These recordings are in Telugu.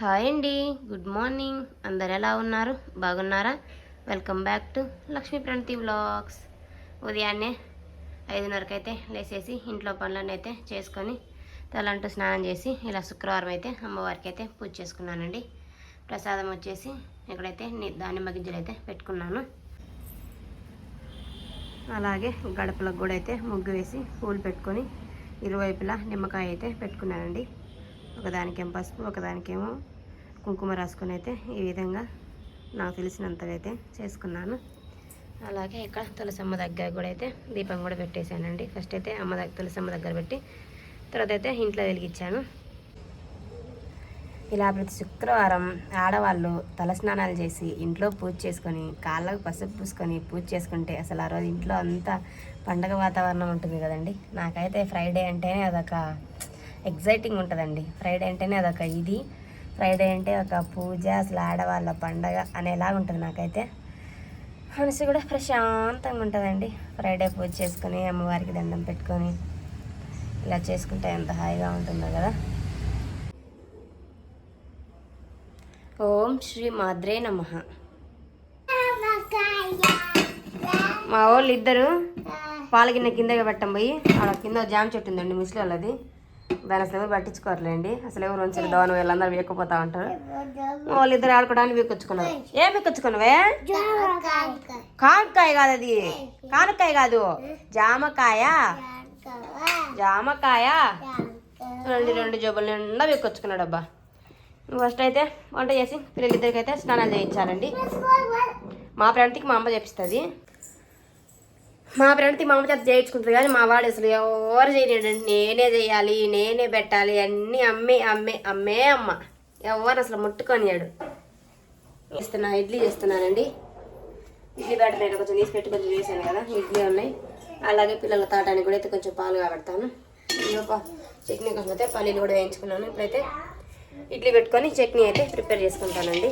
హాయ్ అండి. Good morning. అందరు ఎలా ఉన్నారు? బాగున్నారా? Welcome back to Lakshmi Pranathi vlogs. ఉదయాన్నే ఐదున్నరకు అయితే లేసేసి ఇంట్లో పనులన్నీ అయితే చేసుకొని తలంటూ స్నానం చేసి ఇలా శుక్రవారం అయితే అమ్మవారికి అయితే పూజ చేసుకున్నానండి. ప్రసాదం వచ్చేసి ఇక్కడైతే దానిమ్మ గింజలు అయితే పెట్టుకున్నాను. అలాగే గడపలకు కూడా అయితే ముగ్గు వేసి పూలు పెట్టుకొని ఇరువైపులా నిమ్మకాయ అయితే పెట్టుకున్నానండి. ఒకదానికేమో పసుపు ఒకదానికేమో కుంకుమ రాసుకొని అయితే ఈ విధంగా నాకు తెలిసినంతగా అయితే చేసుకున్నాను. అలాగే ఇక్కడ తులసమ్మ దగ్గర కూడా అయితే దీపం కూడా పెట్టేశానండి. ఫస్ట్ అయితే అమ్మ దగ్గర తులసమ్మ దగ్గర పెట్టి తర్వాత అయితే ఇంట్లో వెలిగించాను. ఇలా ప్రతి శుక్రవారం ఆడవాళ్ళు తలస్నానాలు చేసి ఇంట్లో పూజ చేసుకొని కాళ్ళకు పసుపు పూసుకొని పూజ చేసుకుంటే అసలు ఆ రోజు ఇంట్లో అంతా పండగ వాతావరణం ఉంటుంది కదండి. నాకైతే ఫ్రైడే అంటేనే అదొక ఎగ్జైటింగ్ ఉంటుందండి. ఫ్రైడే అంటేనే అదొక ఇది. ఫ్రైడే అంటే ఒక పూజ అసలు ఆడవాళ్ళ పండగ అనేలాగా ఉంటుంది నాకైతే. మనసు కూడా ప్రశాంతంగా ఉంటుందండి. ఫ్రైడే పూజ చేసుకొని అమ్మవారికి దండం పెట్టుకొని ఇలా చేసుకుంటే ఎంత హాయిగా ఉంటుందో కదా. ఓం శ్రీ మాద్రే నమ. మా వాళ్ళు ఇద్దరు పాల గిన్నె కిందగా పెట్టం పోయి ఆడ కింద జామ చెట్టు ఉందండి ముసలి వాళ్ళది దాని అసలు ఎవరు పట్టించుకోవట్లేండి అసలు ఎవరు ఉంచారు దోన వీళ్ళందరూ వీకపోతా ఉంటారు. వాళ్ళు ఇద్దరు ఆడుకోవడానికి వీకొచ్చుకున్నారు ఏం వీకొచ్చుకున్నావే కానుకాయ కాదు అది కానుకాయ కాదు. జామకాయ. జామకాయ. రెండు రెండు జబ్బులు నిండా వీకొచ్చుకున్నాడు అబ్బా ఫస్ట్ అయితే వంట చేసి పిల్లలిద్దరికి అయితే స్నానాలు చేయించాలండి. మా ఫ్రెండ్కి మా అమ్మ చేపిస్తుంది. మా ఫ్రెండ్కి మా అమ్మ చేత చేయించుకుంటుంది కానీ మా వాడు అసలు ఎవరు చేయలేడండి నేనే చేయాలి నేనే పెట్టాలి అన్నీ అమ్మే అమ్మే అమ్మే అమ్మ. ఎవరు అసలు ముట్టుకొనియాడు చేస్తున్నా ఇడ్లీ చేస్తున్నానండి. ఇడ్లీ బ్యాటర్ నేను కొంచెం తీసి పెట్టి కొంచెం చేశాను కదా ఇడ్లీ ఉన్నాయి. అలాగే పిల్లల తాటానికి కూడా అయితే కొంచెం పాలు కాబడతాను. చట్నీ కోసం అయితే పల్లీలు కూడా వేయించుకున్నాను. ఇప్పుడైతే ఇడ్లీ పెట్టుకొని చట్నీ అయితే ప్రిపేర్ చేసుకుంటానండి.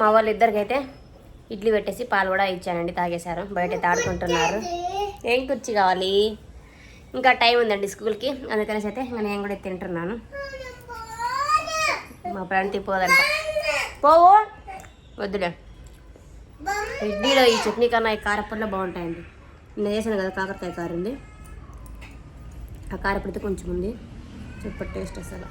మా వాళ్ళు ఇద్దరికైతే ఇడ్లీ పెట్టేసి పాలు కూడా ఇచ్చానండి తాగేశారు. బయట తాడుకుంటున్నారు ఏం కుర్చీ కావాలి? ఇంకా టైం ఉందండి స్కూల్కి. అందుకనేసి అయితే నేను కూడా తింటున్నాను. మా ప్రాంతి పోదంట. పోవు! వద్దులే. ఇడ్లీలో ఈ చట్నీ కన్నా ఈ కారపూరలో బాగుంటాయండి. నేను చేశాను కదా కాకరకాయ కారు ఉంది. ఆ కారపొడితే కొంచెం ఉంది. సూపర్ టేస్ట్ అసలు.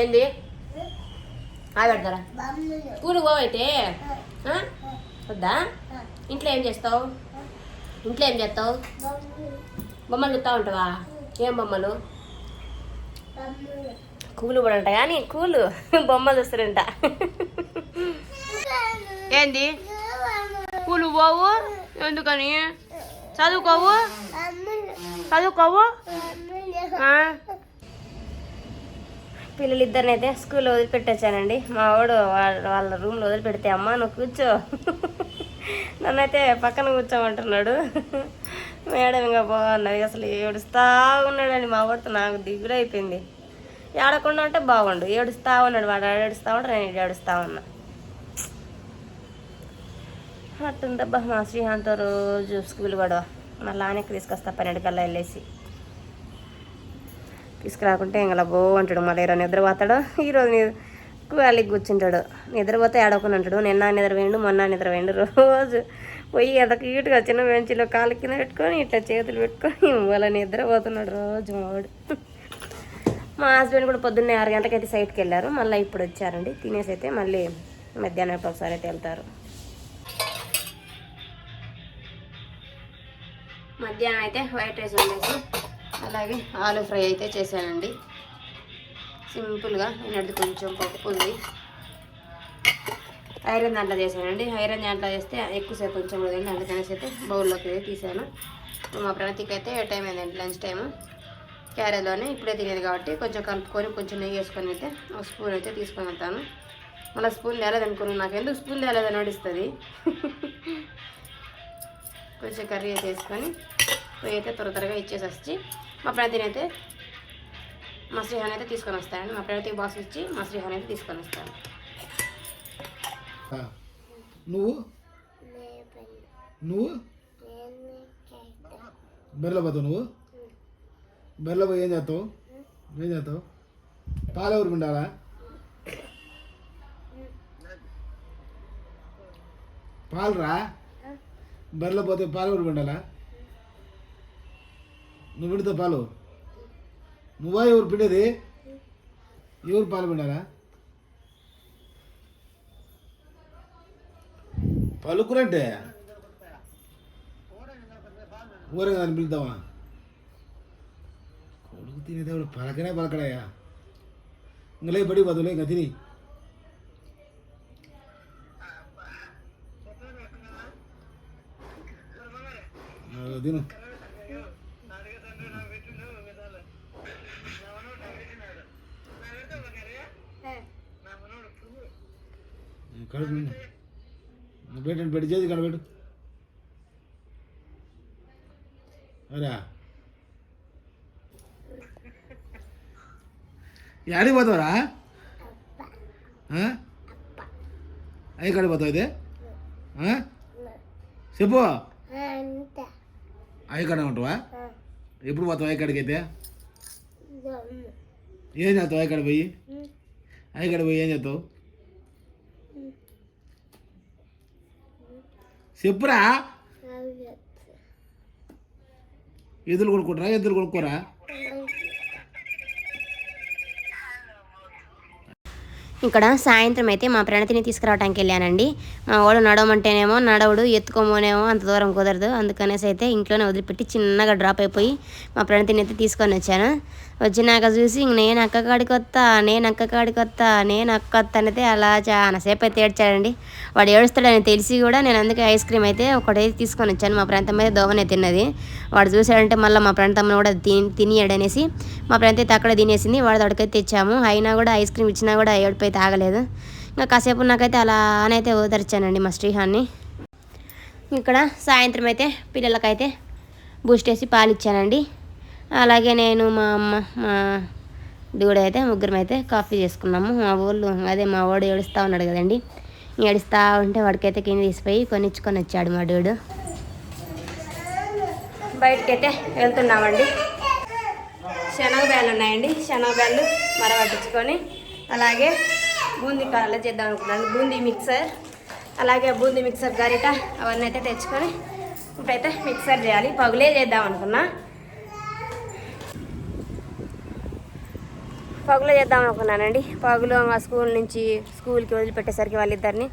ఏంది? ఆ పెడతారా పోవైతే? వద్దా? ఇంట్లో ఏం చేస్తావు? ఇంట్లో ఏం చేస్తావు? బొమ్మలు చూస్తూ ఉంటావా? ఏం బొమ్మలు? కూలు కూడా ఉంటాయి కానీ కూలు. బొమ్మలు చూస్తారంట. ఏంది? కూలు పోవు? ఎందుకని? చదువుకోవు? చదువుకోవు? ఆ? అయితే స్కూల్లో వదిలిపెట్టొచ్చానండి మా వాడు వాళ్ళ వాళ్ళ రూమ్లో వదిలిపెడితే అమ్మ నువ్వు కూర్చో. నన్నైతే పక్కన కూర్చోమంటున్నాడు. మేడం ఇంకా బాగున్నది అసలు ఏడుస్తా ఉన్నాడండి మా వాడితో నాకు దిగుడు అయిపోయింది. ఏడకుండా ఉంటే బాగుండు ఏడుస్తా ఉన్నాడు వాడు ఏడుస్తా ఉంటాడు నేను ఏడుస్తా ఉన్నా. అట్టుందబ్బా మా శ్రీహాంత్ రోజు స్కూల్ గొడవ. మళ్ళీ ఆనకి తీసుకొస్తా పన్నెండు కల్లా వెళ్ళేసి. తీసుకురాకుంటే ఇంకా బో అంటాడు మళ్ళీ ఈరోజు నిద్రపోతాడు ఈరోజు ని- కూర్చుంటాడు. నిద్రపోతే ఆడకుండా ఉంటాడు. నిన్న నిద్ర మొన్న నిద్ర రోజు పోయి ఎంత క్యూట్గా చిన్న బెంచ్లో కాలు కింద పెట్టుకొని ఇట్లా చేతులు పెట్టుకొని వాళ్ళ నిద్రపోతున్నాడు రోజు మావాడు. మా హస్బెండ్ కూడా పొద్దున్నే ఆరు గంటలకి అయితే సైట్కి వెళ్ళారు. మళ్ళీ ఇప్పుడు వచ్చారండి. తినేసి అయితే మళ్ళీ మధ్యాహ్నం ఒకసారి అయితే వెళ్తారు. మధ్యాహ్నం అయితే వైట్ రైస్ వండేసి అలాగే ఆలు ఫ్రై అయితే చేశానండి. సింపుల్గా నేనది కొంచెం పప్పు ఉంది. ఐరన్ దాంట్లో చేశానండి. ఐరన్ దాంట్లో చేస్తే ఎక్కువసేపు కొంచెం ఉదయం అందుకనేసి అయితే బౌల్లోకి తీసాను. మా ప్రణతికి అయితే టైం అయిందండి లంచ్ టైము. క్యారేజ్లోనే ఇప్పుడే తినేది కాబట్టి కొంచెం కలుపుకొని కొంచెం నెయ్యి వేసుకొని అయితే ఒక స్పూన్ అయితే తీసుకొని వెళ్తాను. మళ్ళీ స్పూన్ తేలేదనుకున్నాను నాకు ఎందుకు స్పూన్ తేలేదని నడుస్తుంది కొంచెం కర్రీ అయితే వేసుకొని నేనైతే అయితే త్వర త్వరగా ఇచ్చేసి వచ్చి మా ప్రణతిని అయితే మా శ్రీహాన్ అయితే తీసుకొని వస్తానండి. మా ప్రతి బాక్స్ ఇచ్చి మా శ్రీహాన్ అయితే తీసుకొని వస్తాను. నువ్వు? నువ్వు? బెర్రలో పోతావు నువ్వు? బెర్రలో పోయి ఏం చేస్తావు? ఏం చేస్తావు? పాలు ఎవరు ఉండాలా? పాలు రా. బెర్రలో పోతే పాలు ఉండాలా? నువ్వు విడితే పాలు నువ్వా ఎవరు పిండేది ఎవరు పాలు పిండాలా పలుకురంటే ఊరే అని పిలుద్దామా కొడుకు తినేదేవుడు పలకనే పలకడాయా ఇంకా లే బడి బదులే ఇంకా తిని ఆ, తిను కడుపు నిండు. నువ్వు పెట్టండి పెట్టి చేసి కడబెట్టు అరా. యాడికి పోతావరా? అయ్యి కాడికి పోతావు అయితే? చెప్పు. అయ్యి కాడ ఉంటావా? ఎప్పుడు పోతావు అయ్యి కాడికి అయితే? ఏం చేస్తావు? అయ్యి కాడ పోయి? అయ్యి కాడ పోయి ఏం చేస్తావు? చెప్పురా ఎదురు కొనుక్కుంటారా ఎదురు కొనుక్కోరా ఇక్కడ సాయంత్రం అయితే మా ప్రణతిని తీసుకురావడానికి వెళ్ళానండి. మా వాడు నడవమంటేనేమో నడవడు ఎత్తుకోమోనేమో అంత దూరం కుదరదు. అందుకనేసి అయితే ఇంట్లోనే వదిలిపెట్టి చిన్నగా డ్రాప్ అయిపోయి మా ప్రణతిని అయితే తీసుకొని వచ్చాను. వచ్చినాక చూసి ఇంక నేను అక్క కాడికి వస్తా నేను అక్క కాడికి వస్తా నేను అక్క వస్తా అయితే అలా చాలాసేపు అయితే ఏడ్చాడండి. వాడు ఏడుస్తాడని తెలిసి కూడా నేను అందుకే ఐస్ క్రీమ్ అయితే ఒకటైతే తీసుకొని వచ్చాను. మా ప్రాంతం అయితే దోవనే తిన్నది. వాడు చూశాడంటే మళ్ళీ మా ప్రాంతంలో కూడా తిని తినియాడనేసి మా ప్రాంతం అయితే అక్కడ తినేసింది. వాడు తొడకైతే తెచ్చాము. అయినా కూడా ఐస్ క్రీమ్ ఇచ్చినా కూడా ఏడిపోయి అయితే ఆగలేదు. ఇంకా కాసేపు నాకైతే అలానైతే ఓదర్చానండి మా శ్రీహాన్ని. ఇక్కడ సాయంత్రం అయితే పిల్లలకైతే బూస్ట్ వేసి పాలు ఇచ్చానండి. అలాగే నేను మా అమ్మ మా దూడ అయితే ముగ్గురం అయితే కాఫీ చేసుకున్నాము. మా ఊళ్ళు అదే మా వాడు ఏడుస్తూ ఉన్నాడు కదండి. ఏడుస్తూ ఉంటే వాడికైతే కింద తీసిపోయి కొనిచ్చుకొని వచ్చాడు మా డూడు బయటకైతే వెళ్తున్నామండి. శనగబ్యాలు ఉన్నాయండి. శనగబ్యాలు మరవట్టించుకొని అలాగే బూందీ కారాలు చేద్దాం అనుకున్నాను. బూందీ మిక్సర్ అలాగే బూందీ మిక్సర్ గరిట అవన్నీ అయితే తెచ్చుకొని ఇప్పుడైతే మిక్సర్ చేయాలి. పగులే చేద్దాం అనుకున్నా. పగులు చేద్దాం అనుకున్నానండి. పగులు మా స్కూల్ నుంచి స్కూల్కి వదిలిపెట్టేసరికి వాళ్ళిద్దరిని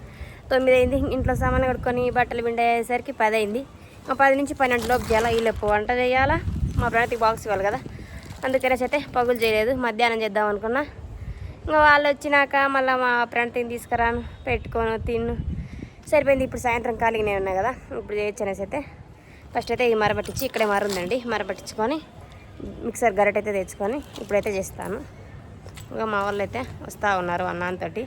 తొమ్మిది అయింది ఇంట్లో సామాన్లు కడుక్కొని బట్టలు పిండేసరికి పది అయింది మా పది నుంచి పన్నెండు లోపు చేయాలా. ఈలోపు వంట చేయాలా? మా ప్రణతికి బాక్స్ ఇవ్వాలి కదా. అందుకనేసి అయితే పగులు చేయలేదు. మధ్యాహ్నం చేద్దాం అనుకున్నా. ఇంకా వాళ్ళు వచ్చినాక మళ్ళీ మా ప్రణతిని తీసుకురాను పెట్టుకొని తిన్ను. సరిపోయింది ఇప్పుడు సాయంత్రం ఖాళీగానే ఉన్నా కదా ఇప్పుడు చేయొచ్చు అనేసి అయితే. ఫస్ట్ అయితే ఈ మరపట్టించి ఇక్కడే మరుందండి మరపట్టించుకొని మిక్సర్ గరిట అయితే తెచ్చుకొని ఇప్పుడైతే చేస్తాను. ఇంకా మా వాళ్ళు అయితే వస్తూ ఉన్నారు అన్నంతోటి.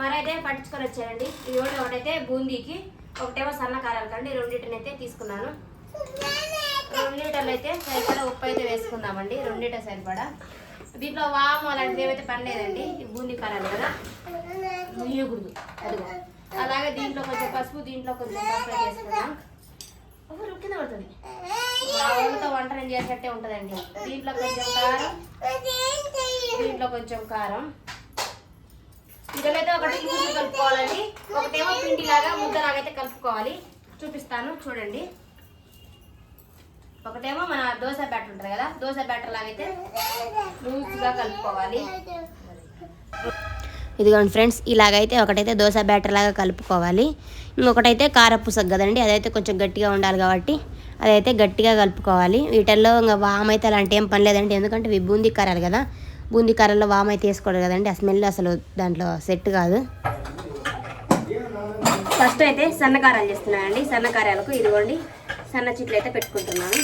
మరైతే పట్టించుకొని వచ్చారండి ఈ ఒకటి ఒకటైతే బూందీకి ఒకటేమో సన్న కారాలు కండి రెండింటిని అయితే తీసుకున్నాను. రెండు లీటర్లు అయితే సరిపడా ఉప్పు అయితే వేసుకుందామండి రెండు లీటర్ సరిపడా. దీంట్లో వాము అలాంటిది ఏమైతే పనిలేదండి ఈ బూందీ కారాలు కదా? ముయ్యకూడదు అదిగో. అలాగే దీంట్లో కొంచెం పసుపు దీంట్లో కొంచెం పసుపు వేసుకుందాం కింద పడుతుంది. మా ఊళ్ళతో వంట నేను చేసినట్టే ఉంటుందండి. దీంట్లో కొంచెం కారం. దీంట్లో కొంచెం కారం. ఇదైతే ఒకటి కలుపుకోవాలండి. ఒకటేమో పిండి లాగా ముద్దలాగైతే కలుపుకోవాలి. చూపిస్తాను చూడండి. ఒకటేమో మన దోశ బ్యాటర్ ఉంటుంది కదా దోశ బ్యాటర్ లాగైతే లూజ్గా కలుపుకోవాలి. ఇదిగోండి ఫ్రెండ్స్ ఇలాగైతే ఒకటైతే దోశ బ్యాటర్ లాగా కలుపుకోవాలి. ఇంకొకటైతే కారపూస కదండి అదైతే కొంచెం గట్టిగా ఉండాలి కాబట్టి అదైతే గట్టిగా కలుపుకోవాలి. వీటిల్లో ఇంకా వామ్ అయితే అలాంటి ఏం పని లేదండి ఎందుకంటే ఇవి బూందీ కారాలు కదా. బూందీ కారాల్లో వామ్ అయితే వేసుకోవడం కదండి ఆ స్మెల్ అసలు దాంట్లో సెట్ కాదు. ఫస్ట్ అయితే సన్నకారాలు చేస్తున్నానండి సన్నకారాలకు ఇదిగోండి సన్న చిట్లు అయితే పెట్టుకుంటున్నాను.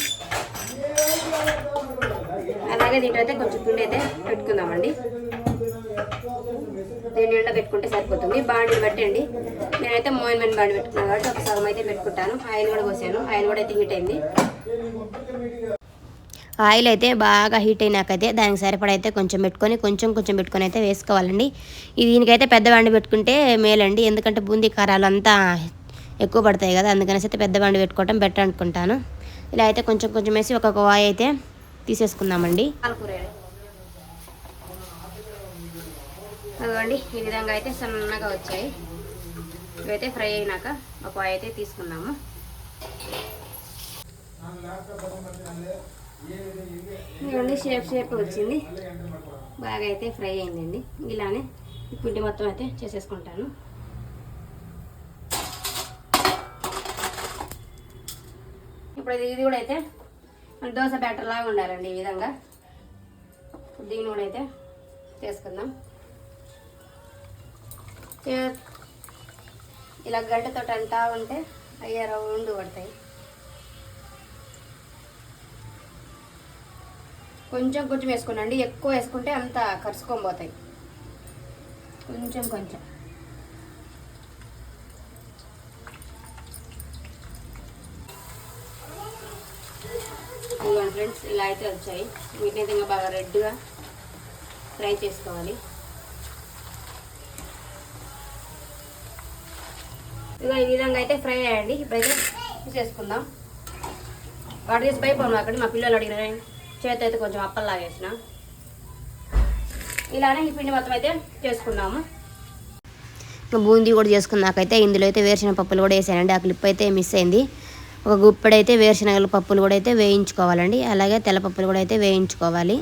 అలాగే దీంట్లో అయితే కొంచెం పిండి అయితే పెట్టుకుందామండి. దీని నిండా పెట్టుకుంటే సరిపోతుంది బాండి పెట్టండి నేనైతే మోయిన్మెంట్ బాండి పెట్టుకున్నాను కాబట్టి ఒక సగం అయితే పెట్టుకుంటాను. ఆయిల్ కూడా పోసాను. ఆయిల్ కూడా అయితే హీట్ అయింది. ఆయిల్ అయితే బాగా హీట్ అయినాకైతే దానికి సరిపడైతే అయితే కొంచెం పెట్టుకొని కొంచెం కొంచెం పెట్టుకొని అయితే వేసుకోవాలండి. దీనికైతే పెద్ద బండి పెట్టుకుంటే మేలండి. ఎందుకంటే బూందీ కారాలు అంతా ఎక్కువ పడతాయి కదా అందుకనేసి అయితే పెద్ద బండి పెట్టుకోవటం బెటర్ అనుకుంటాను. ఇలా అయితే కొంచెం కొంచెం వేసి ఒక వాయి అయితే తీసేసుకుందామండి. అదిగోండి ఈ విధంగా అయితే సన్నగా వచ్చాయి. ఇవైతే ఫ్రై అయినాక ఒక వాయి అయితే తీసుకుందాము. ఇదిగోండి షేప్ షేప్ వచ్చింది. బాగా అయితే ఫ్రై అయిందండి. ఇలానే పిండి మొత్తం అయితే చేసేసుకుంటాను. ఇప్పుడు ఇది కూడా అయితే మన దోశ బ్యాటర్ లాగా ఉండాలండి ఈ విధంగా. దీన్ని కూడా అయితే చేసుకుందాం. ఇలా గడ్డతో అంటా ఉంటే అయ్యే రౌండ్ పడతాయి. కొంచెం కొంచెం వేసుకోనండి. ఎక్కువ వేసుకుంటే అంత కరుచుకొని పోతాయి. కొంచెం కొంచెం. ఇదిగోండి ఫ్రెండ్స్ ఇలా అయితే వచ్చాయి. వీటిని అయితే ఇంకా బాగా రెడ్గా ఫ్రై చేసుకోవాలి. ఇదిగో ఈ విధంగా అయితే ఫ్రై అయ్యండి. ఇప్పుడైతే తీసేసుకుందాం. వాటి తీసి పైపోను అక్కడ. మా పిల్లలు అడిగిన చేతి అయితే కొంచెం అప్పల్లాగేసిన ఇలానే ఈ పిండి మొత్తం అయితే చేసుకున్నాము. బూందీ కూడా చేసుకున్నాకైతే ఇందులో అయితే వేరుశనగ పప్పులు కూడా వేసానండి. ఆ క్లిప్ అయితే మిస్ అయింది. ఒక గుప్పెడైతే వేరుశనగల పప్పులు కూడా అయితే వేయించుకోవాలండి. అలాగే తెల్లపప్పులు కూడా అయితే వేయించుకోవాలి.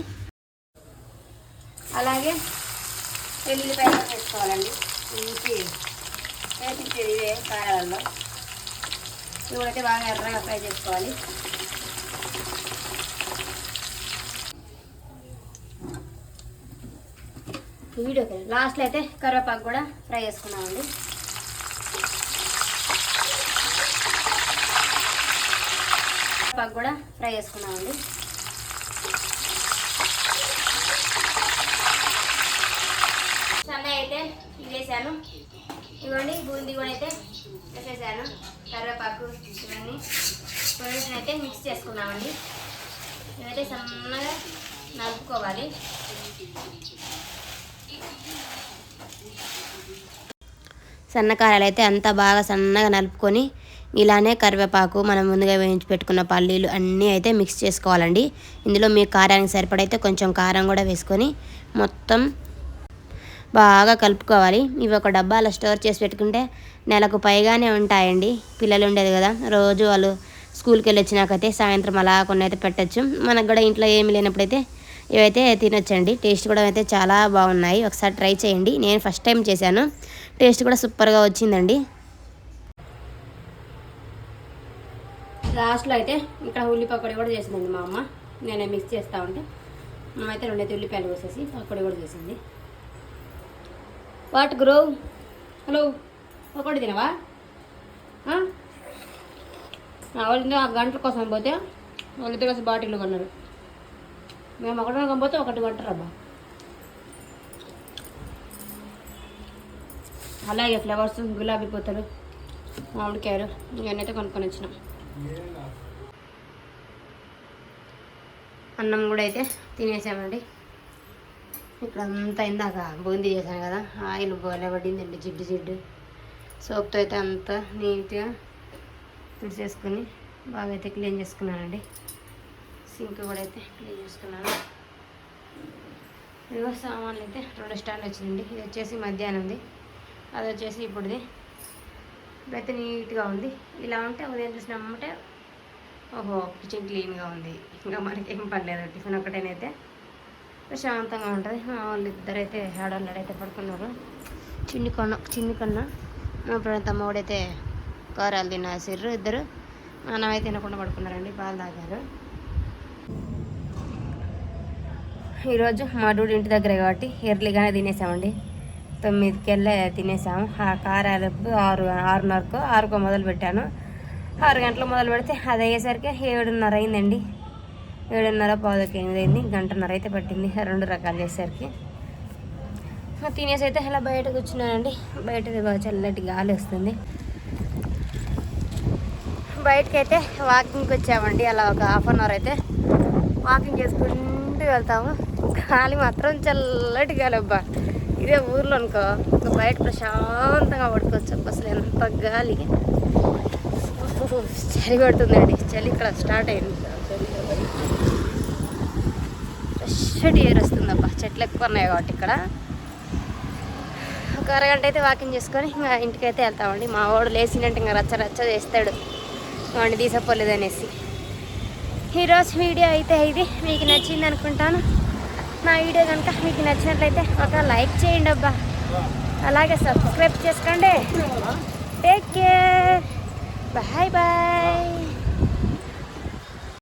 అలాగే ఎల్లిపాయ వేసుకోవాలండి. మంచి వేపించేది ఇవే కారాలలో. ఇవి కూడా అయితే బాగా ఎర్రగా ఫ్రై చేసుకోవాలి. వీడియో లాస్ట్లో అయితే కరివేపాకు కూడా ఫ్రై చేసుకున్నామండి కరివేపాకు కూడా ఫ్రై చేసుకున్నామండి సన్నగా అయితే వేసాను ఇవ్వండి బూందీ కూడా అయితే వేసేసాను. కరివేపాకు ఇవన్నీ పొడిని అయితే మిక్స్ చేసుకున్నామండి ఇవైతే సన్నగా నలుపుకోవాలి. సన్నకారాలు అయితే అంతా బాగా సన్నగా నలుపుకొని ఇలానే కరివేపాకు మనం ముందుగా వేయించి పెట్టుకున్న పల్లీలు అన్నీ అయితే మిక్స్ చేసుకోవాలండి. ఇందులో మీ కారానికి సరిపడైతే కొంచెం కారం కూడా వేసుకొని మొత్తం బాగా కలుపుకోవాలి. ఇవి ఒక డబ్బాలో స్టోర్ చేసి పెట్టుకుంటే నెలకు పైగానే ఉంటాయండి. పిల్లలు ఉండేది కదా రోజు వాళ్ళు స్కూల్కి వెళ్ళి వచ్చినాకైతే సాయంత్రం అలా కొన్ని అయితే పెట్టచ్చు. మనకు కూడా ఇంట్లో ఏమి లేనప్పుడైతే ఇవైతే తినొచ్చండి. టేస్ట్ కూడా అయితే చాలా బాగున్నాయి. ఒకసారి ట్రై చేయండి. నేను ఫస్ట్ టైం చేశాను. టేస్ట్ కూడా సూపర్గా వచ్చిందండి. లాస్ట్లో అయితే ఇక్కడ ఉల్లి పకోడీ కూడా చేసిందండి మా అమ్మ. నేనే మిక్స్ చేస్తా ఉంటే. మా రెండైతే ఉల్లిపాయలు కోసేసి పకోడీ కూడా చేసింది. What grow? హలో పకోడీ తినవా? ఆ, వాళ్ళు ఆ గంటల కోసం పోతే వాళ్ళిద్దరు కలిసి బాటిల్ కొన్నారు. మేము ఒకటి కొనకపోతే ఒకటి కొంటారు అబ్బా. అలాగే ఫ్లవర్స్ గులాబీ పూతలు మామిడికాయలు ఇవన్నీ అయితే కొనుక్కొని వచ్చినాం. అన్నం కూడా అయితే తినేసామండి. ఇక్కడ అంతా ఇందాక బూందీ చేశాను కదా ఆయిల్ గోలే పడిందండి జిడ్డు జిడ్డు. సోప్తో అయితే అంతా నీట్గా తుడిచేసుకుని బాగా అయితే క్లీన్ చేసుకున్నానండి. సింక్ కూడా అయితే క్లీన్ చేసుకున్నాను. ఇదిగో సామాన్లు అయితే రెండు స్టాండ్ వచ్చిందండి ఇది వచ్చేసి మధ్యాహ్నంది. అది వచ్చేసి ఇప్పుడుది ఇప్పుడైతే నీట్గా ఉంది. ఇలా ఉంటే ఉదయం చూసినామంటే ఓహో కిచెన్ క్లీన్గా ఉంది. ఇంకా మనకి ఏం పర్లేదు టిఫిన్ ఒకటేనైతే ప్రశాంతంగా ఉంటుంది. మా వాళ్ళు ఇద్దరైతే ఆడవాళ్ళు అయితే పడుకున్నారు. చిన్ని కొన్న చిన్ని కొన్న మా ఫ్రెండ్ తమ్మవాడైతే కూరలు తినేసిర్రు ఇద్దరు. నాన్నమైతే తినకుండా పడుకున్నారండి. పాలు తాగారు. ఈరోజు మా డూడి ఇంటి దగ్గర కాబట్టి ఎర్లీగానే తినేసామండి. తొమ్మిదికి తినేసాము. ఆ కారాలకు ఆరు ఆరున్నరకు ఆరుకో మొదలు పెట్టాను. ఆరు గంటలకు మొదలు పెడితే అది అయ్యేసరికి ఏడున్నర అయిందండి. ఏడున్నర పావులకి ఎనిమిది అయింది గంటన్నర అయితే పట్టింది రెండు రకాలు చేసేసరికి. తినేసి అయితే అలా బయట కూర్చున్నానండి బయట చల్లటి గాలి వస్తుంది. బయటకైతే వాకింగ్కి వచ్చామండి. అలా ఒక హాఫ్ అన్ అవర్ అయితే వాకింగ్ చేసుకుంటూ వెళ్తాము. గాలి మాత్రం చల్లటి గాలి అబ్బా. ఇదే ఊర్లో అనుకో ఇంకా బయట ప్రశాంతంగా పడుకోవచ్చు. అసలు ఎంత గాలి. చలి పడుతుందండి చలి ఇక్కడ స్టార్ట్ అయింది. ఫ్రెష్ ఎయిర్ వస్తుందబ్బా. చెట్లు ఎక్కువ ఉన్నాయి కాబట్టి ఇక్కడ. ఒక అరగంట అయితే వాకింగ్ చేసుకొని ఇంకా ఇంటికైతే వెళ్తామండి. మా వాడు లేచిందంటే ఇంకా రచ్చ రచ్చ చేస్తాడు. వాడిని తీసపోలేదు అనేసి ఈరోజు వీడియో అయితే ఇది. మీకు నచ్చింది అనుకుంటాను. నా వీడియో కనుక మీకు నచ్చినట్లయితే ఒక లైక్ చేయండి అబ్బా. అలాగే సబ్స్క్రైబ్ చేసుకోండి. Take care bye bye